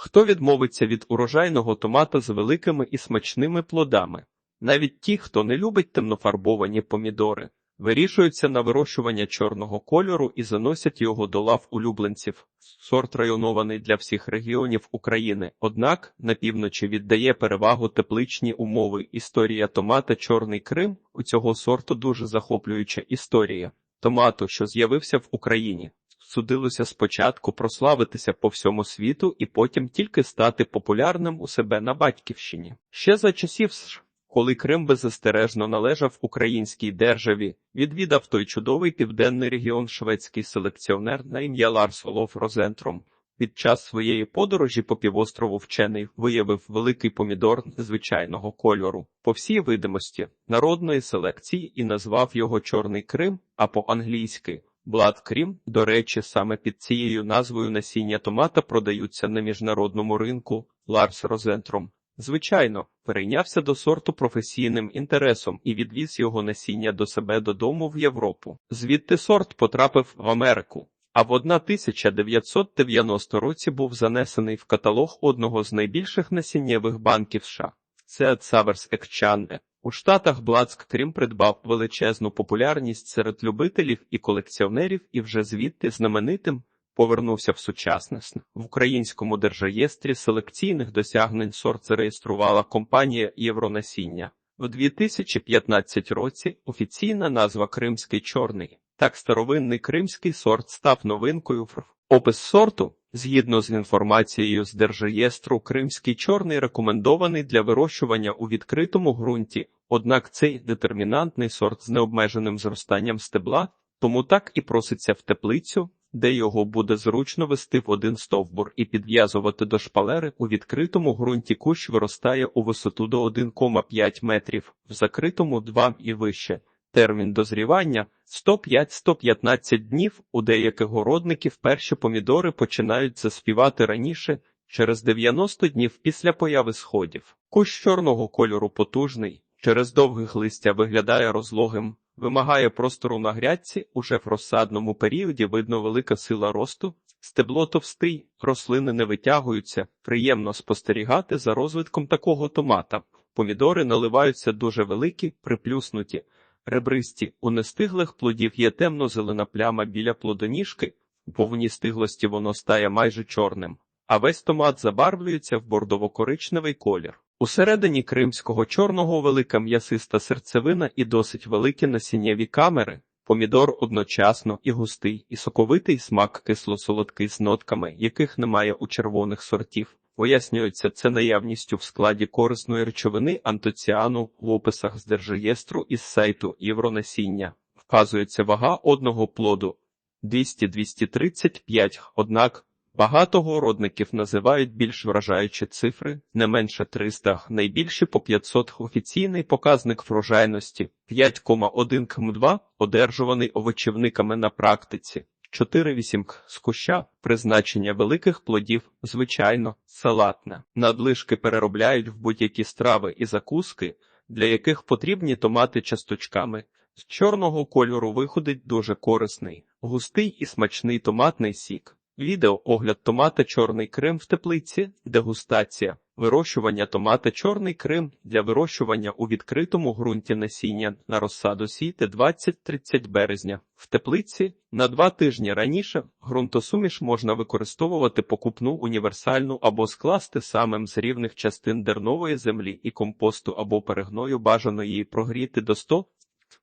Хто відмовиться від урожайного томата з великими і смачними плодами? Навіть ті, хто не любить темнофарбовані помідори, вирішуються на вирощування чорного кольору і заносять його до лав улюбленців. Сорт районований для всіх регіонів України, однак на півночі віддає перевагу тепличні умови. Історія томата Чорний Крим у цього сорту дуже захоплююча історія. Томату, що з'явився в Україні, судилося спочатку прославитися по всьому світу і потім тільки стати популярним у себе на батьківщині. Ще за часів США, коли Крим беззастережно належав українській державі, відвідав той чудовий південний регіон шведський селекціонер на ім'я Ларс Олоф Розентром. Під час своєї подорожі по півострову вчений виявив великий помідор незвичайного кольору, по всій видимості, народної селекції і назвав його Чорний Крим, а по-англійськи Блад Крім. До речі, саме під цією назвою насіння томата продаються на міжнародному ринку Ларс Розентром. Звичайно, перейнявся до сорту професійним інтересом і відвіз його насіння до себе додому в Європу. Звідти сорт потрапив в Америку. А в 1990 році був занесений в каталог одного з найбільших насіннєвих банків США. Це Саверс Екчанне. У штатах Блацк Крім придбав величезну популярність серед любителів і колекціонерів, і вже звідти знаменитим повернувся в сучасність. В українському держреєстрі селекційних досягнень сорт зареєструвала компанія Євронасіння. У 2015 році офіційна назва Кримський чорний. Так старовинний кримський сорт став новинкою в опис сорту. Згідно з інформацією з держреєстру, кримський чорний рекомендований для вирощування у відкритому ґрунті, однак цей детермінантний сорт з необмеженим зростанням стебла, тому так і проситься в теплицю, де його буде зручно вести в один стовбур і підв'язувати до шпалери у відкритому ґрунті кущ виростає у висоту до 1,5 метрів, в закритому 2 і вище. Термін дозрівання 105-115 днів. У деяких городників перші помідори починають заспівати раніше, через 90 днів після появи сходів. Кущ чорного кольору потужний, через довгих листя виглядає розлогим, вимагає простору на грядці, уже в розсадному періоді видно велика сила росту, стебло товстий, рослини не витягуються, приємно спостерігати за розвитком такого томата. Помідори наливаються дуже великі, приплюснуті. Ребристі у нестиглих плодів є темно-зелена пляма біля плодоніжки, в повній стиглості воно стає майже чорним, а весь томат забарвлюється в бордово-коричневий колір. Усередині кримського чорного велика м'ясиста серцевина і досить великі насіннєві камери. Помідор одночасно і густий, і соковитий смак кисло-солодкий з нотками, яких немає у червоних сортів. Пояснюється це наявністю в складі корисної речовини антоціану в описах з держреєстру із сайту Євронасіння. Вказується вага одного плоду 200-235, однак багато городників називають більш вражаючі цифри, не менше 300, найбільші по 500 офіційний показник врожайності 5,1 км2, одержуваний овочівниками на практиці. 4-8 к з куща, призначення великих плодів, звичайно, салатне. Надлишки переробляють в будь-які страви і закуски, для яких потрібні томати часточками. З чорного кольору виходить дуже корисний, густий і смачний томатний сік. Відео огляд томата Чорний Крим в теплиці, дегустація, вирощування томата Чорний Крим для вирощування у відкритому ґрунті насіння на розсаду сійте 20-30 березня. В теплиці на два тижні раніше ґрунтосуміш можна використовувати покупну універсальну або скласти самим з рівних частин дернової землі і компосту або перегною бажано її прогріти до 100,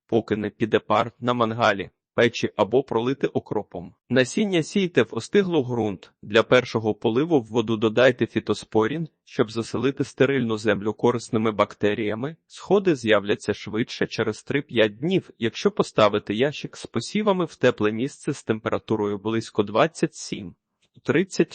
поки не піде пар на мангалі печі або пролити окропом. Насіння сійте в остиглу ґрунт. Для першого поливу в воду додайте фітоспорін, щоб заселити стерильну землю корисними бактеріями. Сходи з'являться швидше через 3-5 днів, якщо поставити ящик з посівами в тепле місце з температурою близько 27-30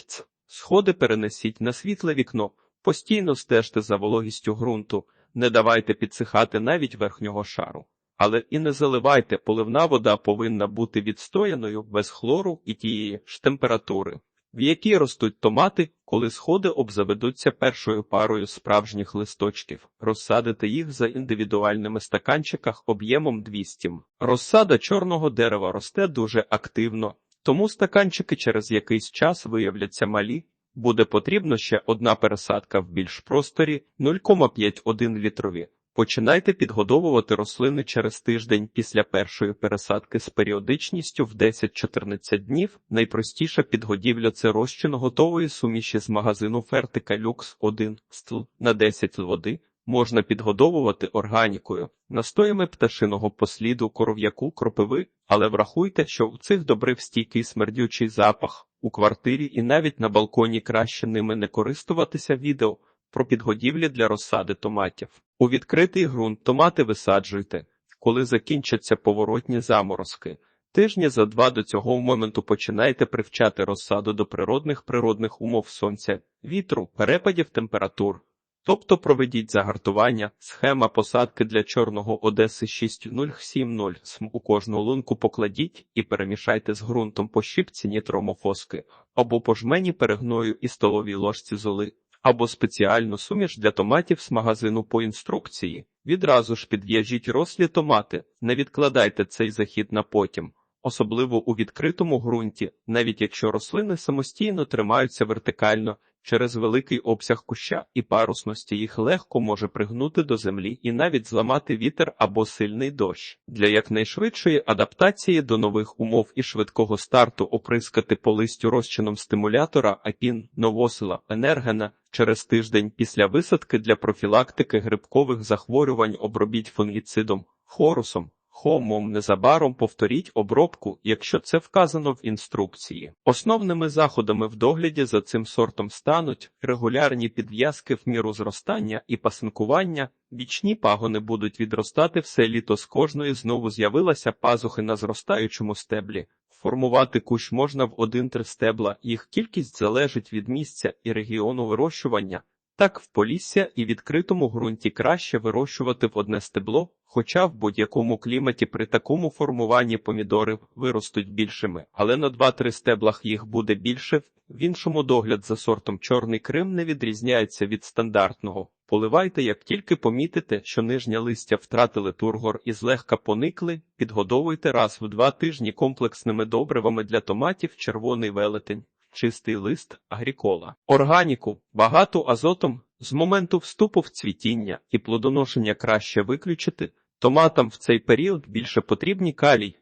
ц. Сходи перенесіть на світле вікно. Постійно стежте за вологістю ґрунту, не давайте підсихати навіть верхнього шару. Але і не заливайте, поливна вода повинна бути відстояною без хлору і тієї ж температури, в якій ростуть томати, коли сходи обзаведуться першою парою справжніх листочків, розсадити їх за індивідуальними стаканчиках об'ємом 200 Розсада чорного дерева росте дуже активно, тому стаканчики через якийсь час виявляться малі, Буде потрібно ще одна пересадка в більш просторі 0,51 літрові. Починайте підгодовувати рослини через тиждень після першої пересадки з періодичністю в 10-14 днів. Найпростіша підгодівля це розчин готової суміші з магазину Фертика Люкс 1 стл на 10 л води. Можна підгодовувати органікою, настоями пташиного посліду, коров'яку, кропиви, але врахуйте, що у цих добрив стійкий смердючий запах у квартирі і навіть на балконі краще ними не користуватися відео про підгодівлі для розсади томатів. У відкритий ґрунт томати висаджуйте, коли закінчаться поворотні заморозки. Тижні за два до цього моменту починайте привчати розсаду до природних природних умов сонця, вітру, перепадів температур. Тобто проведіть загартування, схема посадки для чорного Одеси 6070 см у кожну лунку покладіть і перемішайте з ґрунтом по щіпці нітромофоски або по жмені перегною і столовій ложці золи, або спеціальну суміш для томатів з магазину по інструкції. Відразу ж підв'яжіть рослі томати, не відкладайте цей захід на потім. Особливо у відкритому ґрунті, навіть якщо рослини самостійно тримаються вертикально, через великий обсяг куща і парусності їх легко може пригнути до землі і навіть зламати вітер або сильний дощ. Для якнайшвидшої адаптації до нових умов і швидкого старту оприскати по листю розчином стимулятора апін новосила енергена через тиждень після висадки для профілактики грибкових захворювань обробіть фунгіцидом, хорусом. Хомом незабаром повторіть обробку, якщо це вказано в інструкції. Основними заходами в догляді за цим сортом стануть регулярні підв'язки в міру зростання і пасинкування. Вічні пагони будуть відростати все літо з кожної знову з'явилася пазухи на зростаючому стеблі. Формувати кущ можна в один-три стебла, їх кількість залежить від місця і регіону вирощування. Так, в полісся і відкритому ґрунті краще вирощувати в одне стебло, хоча в будь-якому кліматі при такому формуванні помідори виростуть більшими, але на 2-3 стеблах їх буде більше. В іншому догляд за сортом чорний Крим не відрізняється від стандартного. Поливайте, як тільки помітите, що нижня листя втратили тургор і злегка поникли, підгодовуйте раз в два тижні комплексними добривами для томатів червоний велетень чистий лист агрікола, органіку, багату азотом з моменту вступу в цвітіння і плодоношення краще виключити. Томатам в цей період більше потрібні калій,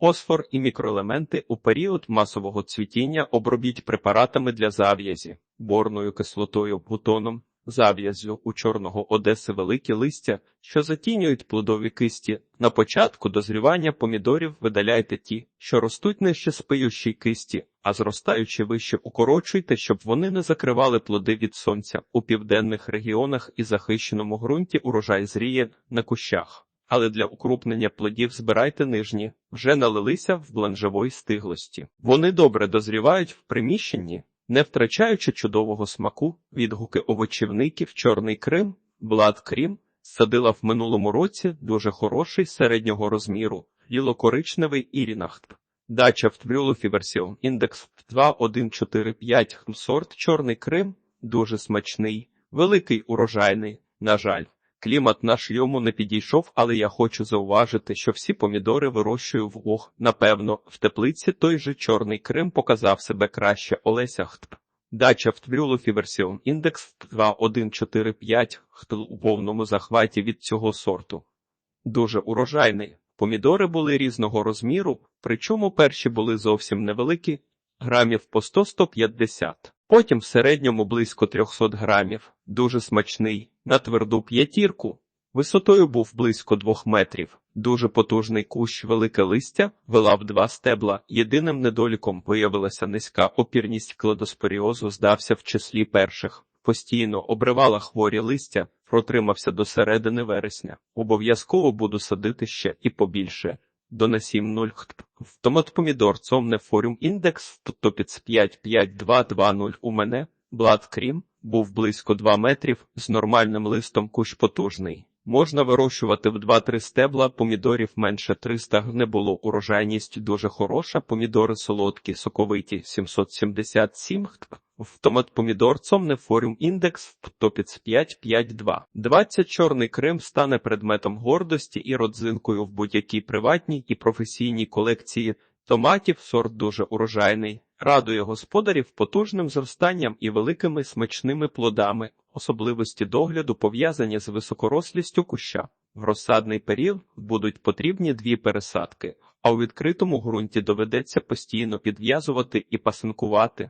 фосфор і мікроелементи у період масового цвітіння обробіть препаратами для зав'язі, борною кислотою, бутоном, зав'язлю у чорного Одеси великі листя, що затінюють плодові кисті. На початку дозрівання помідорів видаляйте ті, що ростуть нижче спиючій кисті, а зростаючи вище укорочуйте, щоб вони не закривали плоди від сонця. У південних регіонах і захищеному ґрунті урожай зріє на кущах. Але для укрупнення плодів збирайте нижні, вже налилися в бланжевої стиглості. Вони добре дозрівають в приміщенні, не втрачаючи чудового смаку, відгуки овочівників, чорний Крим, Блад Крім, садила в минулому році дуже хороший середнього розміру, лілокоричневий ірінахт. Дача в Тврюлофі версіон індекс 2145 сорт Чорний Крим, дуже смачний, великий урожайний, на жаль. Клімат наш йому не підійшов, але я хочу зауважити, що всі помідори вирощую вдвох. Напевно, в теплиці той же Чорний Крим показав себе краще Олеся Хтп. Дача в Тврюлофі версіон індекс 2145 хтл у повному захваті від цього сорту. Дуже урожайний. Помідори були різного розміру, причому перші були зовсім невеликі, грамів по 100-150. Потім в середньому близько 300 грамів, дуже смачний, на тверду п'ятірку. Висотою був близько двох метрів, дуже потужний кущ, велике листя, вилав два стебла. Єдиним недоліком виявилася низька опірність кладоспоріозу, здався в числі перших. Постійно обривала хворі листя, протримався до середини вересня. Обов'язково буду садити ще і побільше. До на 7.0 в томат помідор цомне форум індекс топіц 55220 у мене, блад крім, був близько 2 метрів, з нормальним листом кущ потужний. Можна вирощувати в 2-3 стебла, помідорів менше 300 не було. Урожайність дуже хороша, помідори солодкі, соковиті 777 в томат помідор цомне форум індекс топіц 552. 20 чорний Крим стане предметом гордості і родзинкою в будь-якій приватній і професійній колекції томатів. Сорт дуже урожайний. Радує господарів потужним зростанням і великими смачними плодами, особливості догляду пов'язані з високорослістю куща. В розсадний період будуть потрібні дві пересадки, а у відкритому ґрунті доведеться постійно підв'язувати і пасинкувати.